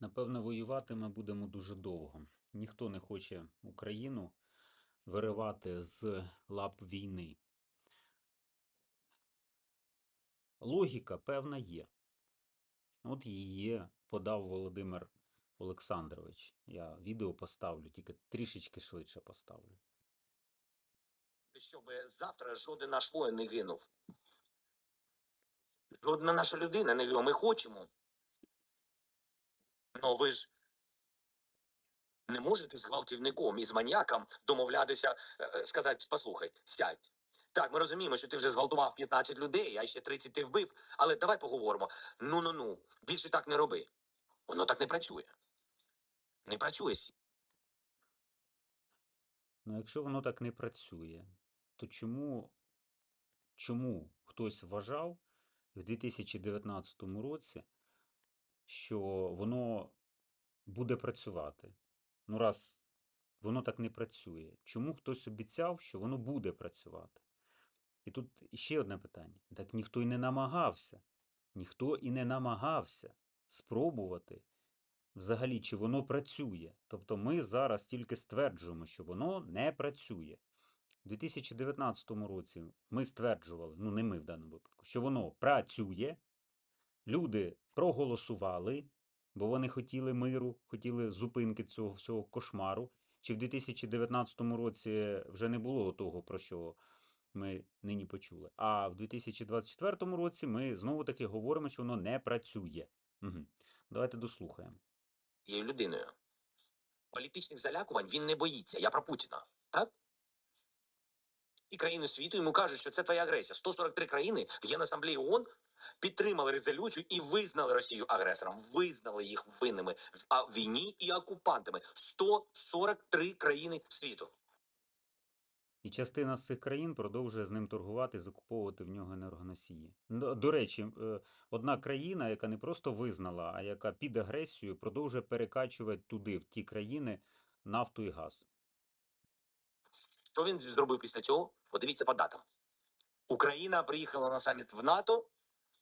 Напевно, воювати ми будемо дуже довго. Ніхто не хоче Україну виривати з лап війни. Логіка певна є. От її подав Володимир Олександрович. Я відео поставлю, тільки трішечки швидше поставлю. щоб завтра жоден наш воїн не гинув. Жодна наша людина не гинула. Ми хочемо. Ну ви ж не можете з гвалтівником і з маньяком домовлятися, е, е, сказати, послухай, сядь. Так, ми розуміємо, що ти вже зґвалтував 15 людей, а ще 30 ти вбив, але давай поговоримо. Ну ну ну, більше так не роби. Воно так не працює. Не працює. Сі. Ну, якщо воно так не працює, то чому, чому хтось вважав в 2019 році, що воно буде працювати? Ну, раз воно так не працює, чому хтось обіцяв, що воно буде працювати? І тут ще одне питання. Так ніхто й не намагався, ніхто і не намагався спробувати взагалі, чи воно працює. Тобто ми зараз тільки стверджуємо, що воно не працює. У 2019 році ми стверджували, ну не ми в даному випадку, що воно працює. Люди проголосували, бо вони хотіли миру, хотіли зупинки цього всього кошмару. Чи в 2019 році вже не було того, про що ми нині почули. А в 2024 році ми знову таки говоримо, що воно не працює. Угу. Давайте дослухаємо. Є людиною. Політичних залякувань він не боїться. Я про Путіна. Так? І країни світу йому кажуть, що це твоя агресія. 143 країни в Генасамблеї ООН підтримали резолюцію і визнали Росію агресором. Визнали їх винними в війні і окупантами. 143 країни світу. І частина з цих країн продовжує з ним торгувати закуповувати в нього енергоносії. До речі, е, одна країна, яка не просто визнала, а яка під агресією продовжує перекачувати туди, в ті країни, нафту і газ. Що він зробив після цього? Подивіться по датам. Україна приїхала на саміт в НАТО.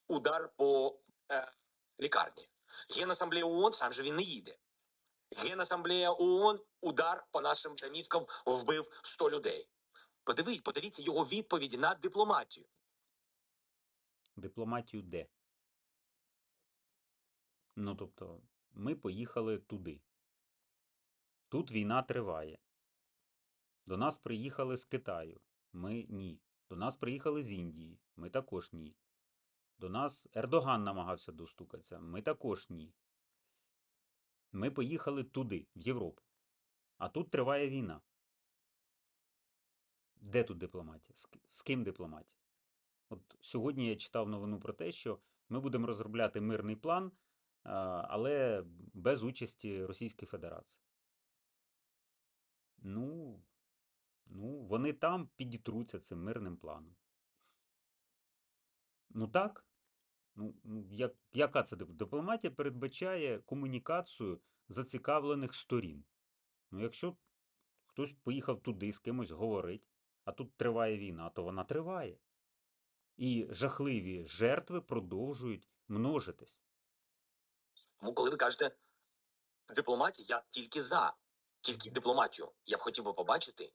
Удар по е, лікарні. Генасамблея ООН, сам же він не їде. Генасамблея ООН, удар по нашим домівкам вбив 100 людей. Подивіть, подивіться його відповіді на дипломатію. Дипломатію де? Ну, тобто, ми поїхали туди. Тут війна триває. До нас приїхали з Китаю. Ми ні. До нас приїхали з Індії. Ми також ні. До нас Ердоган намагався достукатися. Ми також ні. Ми поїхали туди, в Європу. А тут триває війна. Де тут дипломатія? З, ким дипломатія? От сьогодні я читав новину про те, що ми будемо розробляти мирний план, але без участі Російської Федерації. Ну, ну, вони там підітруться цим мирним планом. Ну так. Ну, ну як, яка це дипломатія передбачає комунікацію зацікавлених сторін? Ну, якщо хтось поїхав туди з кимось говорить, а тут триває війна, то вона триває. І жахливі жертви продовжують множитись. Тому, коли ви кажете дипломатія, я тільки за, тільки дипломатію. Я б хотів би побачити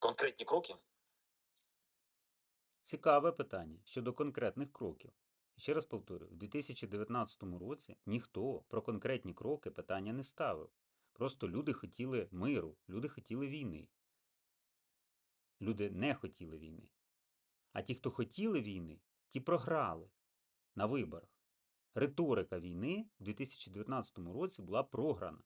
конкретні кроки. Цікаве питання щодо конкретних кроків. Ще раз повторюю, в 2019 році ніхто про конкретні кроки питання не ставив. Просто люди хотіли миру, люди хотіли війни. Люди не хотіли війни. А ті, хто хотіли війни, ті програли на виборах. Риторика війни в 2019 році була програна.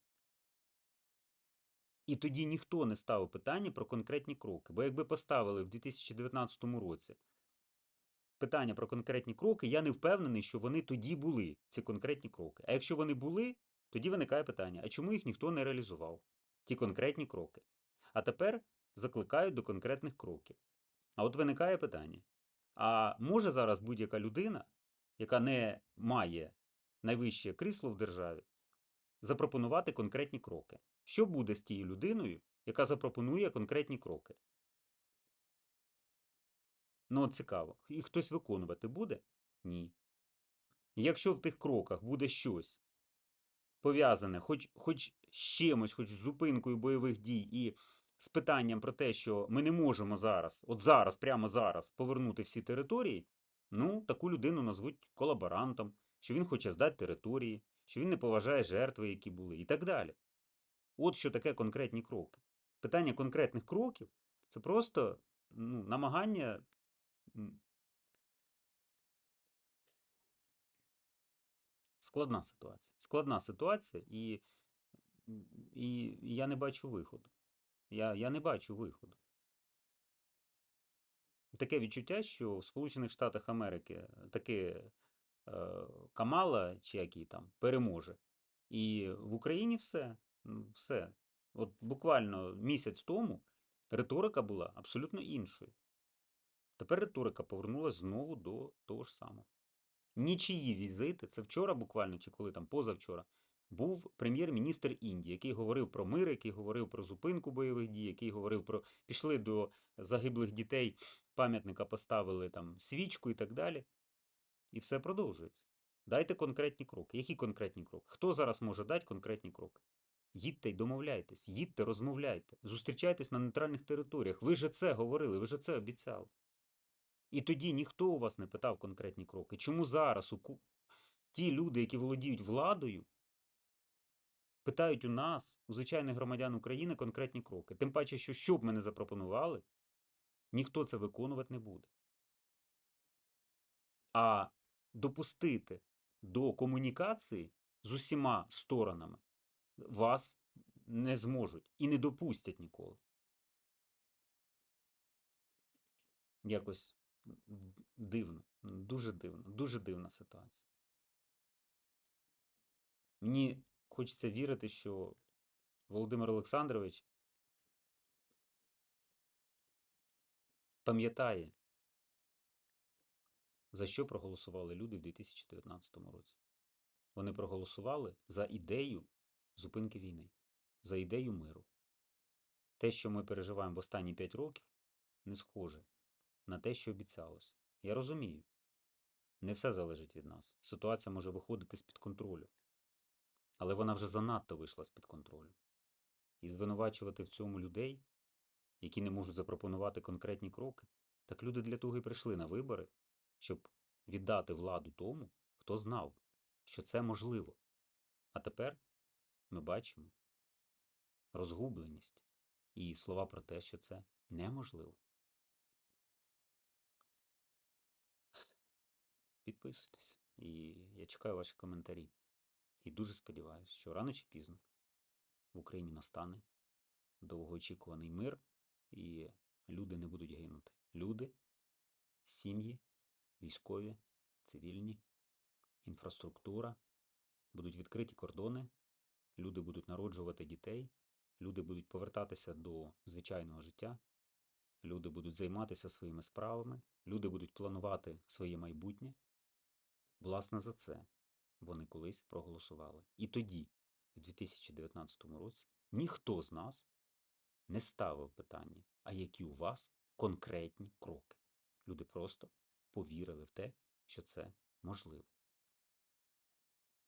І тоді ніхто не ставив питання про конкретні кроки. Бо якби поставили в 2019 році питання про конкретні кроки, я не впевнений, що вони тоді були, ці конкретні кроки. А якщо вони були, тоді виникає питання: а чому їх ніхто не реалізував? Ті конкретні кроки. А тепер закликають до конкретних кроків. А от виникає питання: а може зараз будь-яка людина, яка не має найвище крісло в державі, запропонувати конкретні кроки? Що буде з тією людиною, яка запропонує конкретні кроки? Ну, цікаво. І хтось виконувати буде? Ні. Якщо в тих кроках буде щось, пов'язане хоч, хоч з чимось, хоч з зупинкою бойових дій і з питанням про те, що ми не можемо зараз, от зараз, прямо зараз, повернути всі території, ну, таку людину назвуть колаборантом, що він хоче здати території, що він не поважає жертви, які були, і так далі. От що таке конкретні кроки. Питання конкретних кроків це просто ну, намагання. Складна ситуація. Складна ситуація, і, і я не бачу виходу. Я, я не бачу виходу. Таке відчуття, що в Сполучених Штатах Америки таки е, Камала, чи який там, переможе. І в Україні все. Все. От буквально місяць тому риторика була абсолютно іншою. Тепер риторика повернулася знову до того ж самого. Нічиї візити, це вчора буквально, чи коли там позавчора, був прем'єр-міністр Індії, який говорив про мир, який говорив про зупинку бойових дій, який говорив про пішли до загиблих дітей, пам'ятника поставили там свічку і так далі. І все продовжується. Дайте конкретні кроки. Які конкретні кроки? Хто зараз може дати конкретні кроки? Їдьте й домовляйтесь, їдьте, розмовляйте, зустрічайтесь на нейтральних територіях. Ви же це говорили, ви же це обіцяли. І тоді ніхто у вас не питав конкретні кроки. Чому зараз у ті люди, які володіють владою, питають у нас, у звичайних громадян України, конкретні кроки? Тим паче, що що б ми не запропонували, ніхто це виконувати не буде. А допустити до комунікації з усіма сторонами вас не зможуть і не допустять ніколи. Якось дивно, дуже дивно, дуже дивна ситуація. Мені хочеться вірити, що Володимир Олександрович пам'ятає, за що проголосували люди в 2019 році. Вони проголосували за ідею зупинки війни, за ідею миру. Те, що ми переживаємо в останні 5 років, не схоже на те, що обіцялось. Я розумію, не все залежить від нас. Ситуація може виходити з-під контролю. Але вона вже занадто вийшла з-під контролю. І звинувачувати в цьому людей, які не можуть запропонувати конкретні кроки, так люди для того і прийшли на вибори, щоб віддати владу тому, хто знав, що це можливо. А тепер ми бачимо розгубленість і слова про те, що це неможливо. Підписуйтесь, і я чекаю ваші коментарі. І дуже сподіваюся, що рано чи пізно в Україні настане довгоочікуваний мир, і люди не будуть гинути. Люди, сім'ї, військові, цивільні, інфраструктура, будуть відкриті кордони, люди будуть народжувати дітей, люди будуть повертатися до звичайного життя, люди будуть займатися своїми справами, люди будуть планувати своє майбутнє. Власне, за це вони колись проголосували. І тоді, в 2019 році, ніхто з нас не ставив питання, а які у вас конкретні кроки. Люди просто повірили в те, що це можливо.